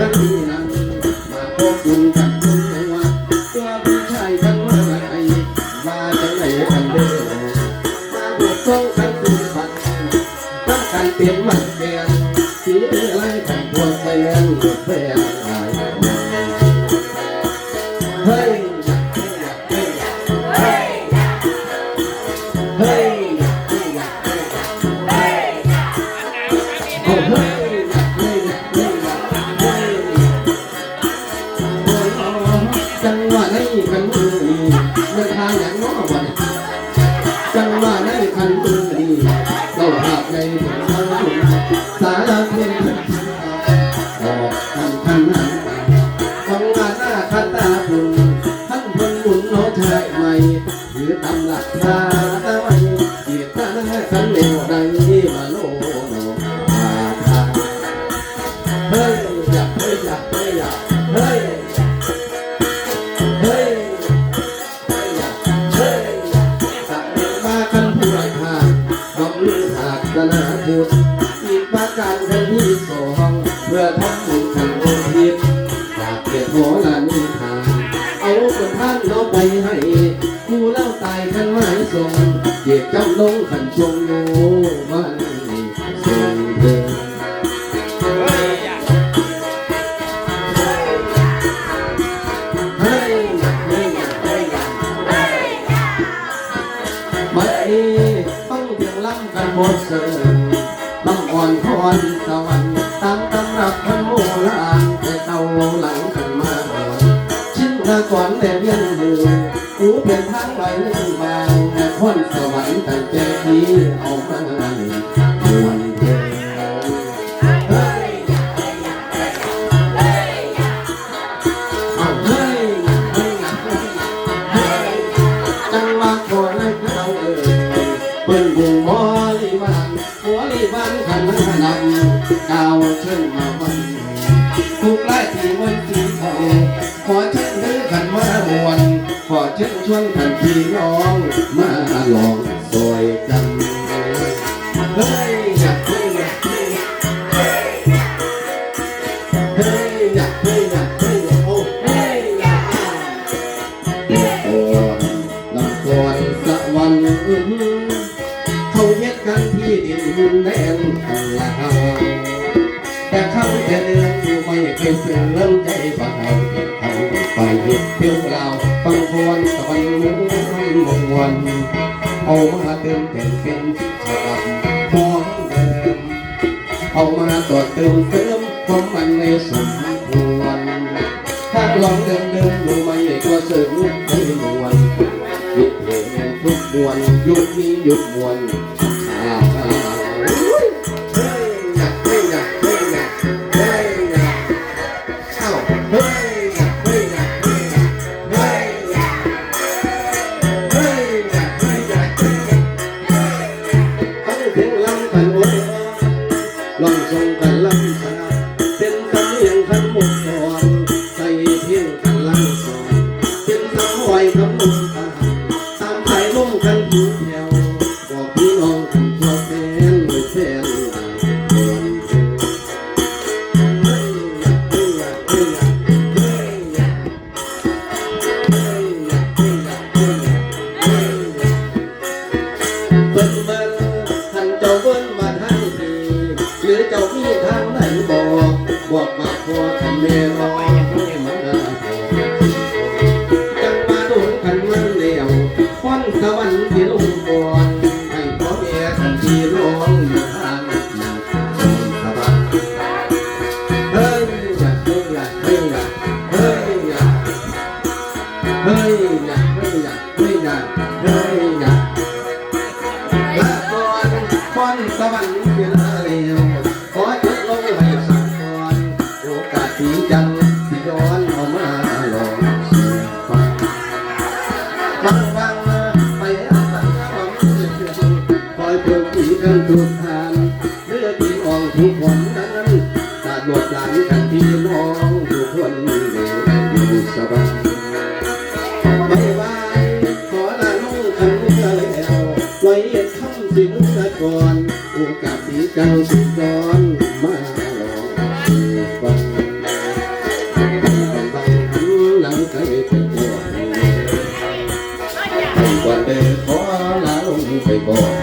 กันนี้นั้นมาพบคุณกันคุณหัวตัวพี่ชายกันเมื่อไหร่มาจากไหนกันเด้อมาบวกต้องกันคุณพันตั้งการเตรียมมันแกนสีอะไรกันพวกแฟน หม่ถือตำหลักทาไว้เกียรติหน้าคันเร็วดังมาโลโนมาทาเฮ้ยอยากเฮ้ยอยากเฮ้ยอยากเฮ้ยเฮ้ยเฮ้ยเฮ้ยสักเดียวมากันผู้ไรหาดอกลือหากนาพุทธอีกประการกันที่สองเพื่อทำบุญขันโอทิศจากเกียรติโหรานิทานเอาคนท่านเราไปให้ xuân việc trong nông thành xuân ngô văn xuân về bậy không việc lắm cần một sự lòng còn khó anh sao anh tam tâm lập thân mô là anh để tàu lặng สวรรค์แต่เพียงหนึ่งรู้เป็นทางไหลบางแต่พ้นสวรรค์ตั้งแต่นี้เอามาวันเดียวเก่าเช่นมาวันทุกไล่ที่มันที่เขา ขอเชิญเด้อขันมาบวน ขอเชิญชวนขันพี่น้อง มาลองซอยกันเฮ้ยอยากเฮ้ยอยากเฮ้ยเฮ้ยอยากเฮ้ยอยากเฮ้ยโอ้เฮ้ยอยากนครสวรรค์เขาเย็ดกันที่ดินแดนข้างล่าง แต่เขาแต่เดินอยู่ไม่เคยเสื่อมใจบ่าวเขาไปเย็ดเที่ยวลาวฟังพรตะวันมุ่งมงวันเอามาเติมแต่งเป็นฉบับของเดิมเอามาต่อเติมเติมความมันในสมควรถ้าลองเดินเดินดูไม่ตัวเสริมไม่มวนหยุดเพลงทุกมวนหยุดนี้หยุดมวน บอกมาพอท่านเมรอให้มาได้จังมาโดนกันมันเดียวควันสวรรค์ที่ลงก่อนให้พ่อแม่ท่านที่ร้องอยู่ทางนั้นสบายเฮ้ยอยากเฮ้ยอยากเฮ้ยอยากเฮ้ยอยากเฮ้ยอยากเฮ้ยอยากเฮ้ยอยา สีจังที่ย้อนเอามาลองเสียฟังฟังฟังไปอาศัยความเชื่อคอยเพื่อผีกันทุกทางเลือดที่ออกทุกคนนั้นตาดวดหลังกันที่น้องทุกคนเดียอยู่สบายบายบายขอลาลุงคันเมื่อแล้วไว้คำสิเมื่อก่อนโอกาสที่จังสุดย้อน moving on.